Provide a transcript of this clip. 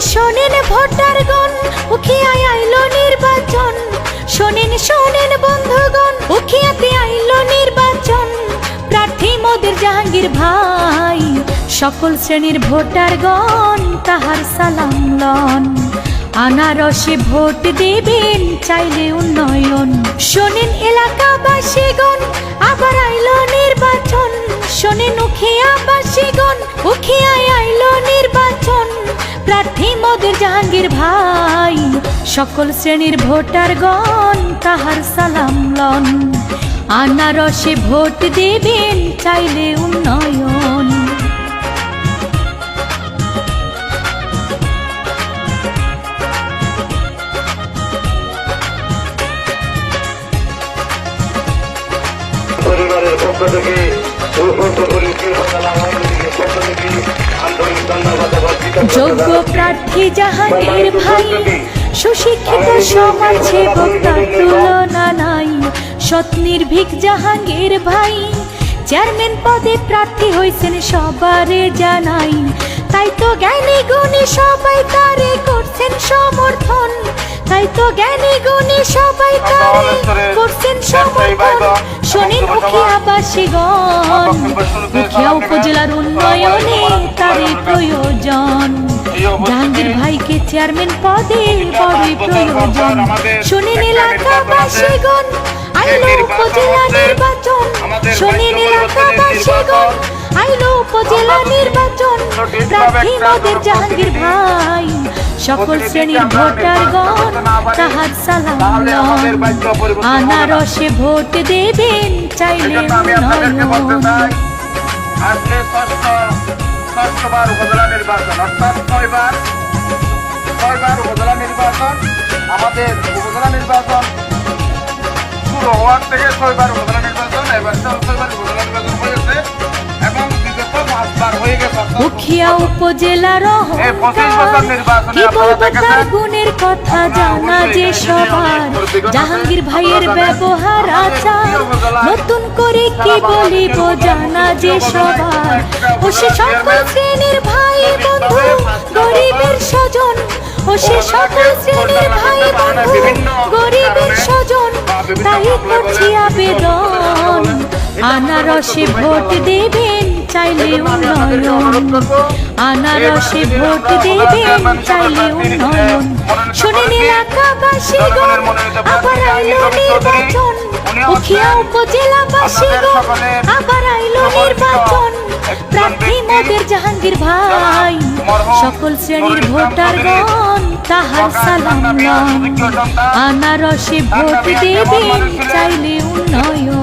শোনেন উখিয়ায় আইলো নির্বাচন। শোনেন শোনেন বন্ধুগণ উখিয়াতে আইলো নির্বাচন। প্রার্থী মোদের জাহাঙ্গীর ভাই, সকল শ্রেণির ভোটারগণ তাহার সালাম লন। আনারসে ভোট দেবেন, চাইলে উন্নয়ন। শোনেন এলাকাবাসীগণ, আবার আইল নির্বাচন। শোনেন উখিয়াবাসীগণ প্রার্থী মোদের জাহাঙ্গীর ভাই, সকল শ্রেণির ভোটারগণ তাহার সালাম লন। আনারসে ভোট দেবেন চাইলে উন্নয়ন। পরিবারের পক্ষ থেকে যোগ্য প্রার্থী জাহাঙ্গীর ভাই সুশিক্ষিত সমাজ সেবক তার তুলনা নাই। সৎ নির্ভীক জাহাঙ্গীর ভাই চেয়ারম্যান পদে প্রার্থী হয়েছেন সবারে জানাই। তাই তো জ্ঞানী গুণী সবাই তারে করছেন সমর্থন। তাই তো জ্ঞানী গুণী সবাই তারে করছেন সমর্থন। শোনেন মুখিয়াবাসীগণ মুখিয়া উপজেলার উন্নয়নে তারই প্রয়োজন। জাহাঙ্গীর ভাইকে চেয়ারম্যান পদে বড়ই প্রয়োজন। শোনেন এলাকাবাসীগণ আইলো উপজেলা নির্বাচন। শোনেন এলাকাবাসীগণ আইলো উপজেলা নির্বাচন। প্রার্থী মোদের জাহাঙ্গীর ভাই। সকল শ্রেণির ভোটারগণ তাহার সালাম। আনারসে ভোট দেবেন চাইলে আজকে ষষ্ঠ ষষ্ঠবার উপজেলা নির্বাচন অর্থাৎ ছয়বার ছয়বার উপজেলা নির্বাচন আমাদের উপজেলা নির্বাচন শুরু হওয়ার থেকে ছয়বার উপজেলা নির্বাচন এবার ছয়বার উপজেলা নির্বাচন পাঁচবার উখিয়া উপজেলার কি বলব তার গুণের কথা জানা যে সবার। জাহাঙ্গীর ভাইয়ের ব্যবহার আচার। নতুন করে কি বলিব জানা যে সবার। ও সে সকল শ্রেণির ভাই বন্ধু গরিবের স্বজন ও সে সকল শ্রেণির ভাই বন্ধু গরিবের স্বজন তাই করছি আবেদন। আনারসে ভোট দেবেন। চাইলে উন্নয়ন আনারসে ভোট দেবেন চাইলে উন্নয়ন। শোনেন এলাকাবাসীগণ আবার আইলো নির্বাচন। উখিয়া উপজেলাবাসীগণ আবার আইলো নির্বাচন। প্রার্থী মোদের জাহাঙ্গীর ভাই। সকল শ্রেণির ভোটারগণ তাহার সালাম আনারসে ভোট দেবেন চাইলে উন্নয়ন।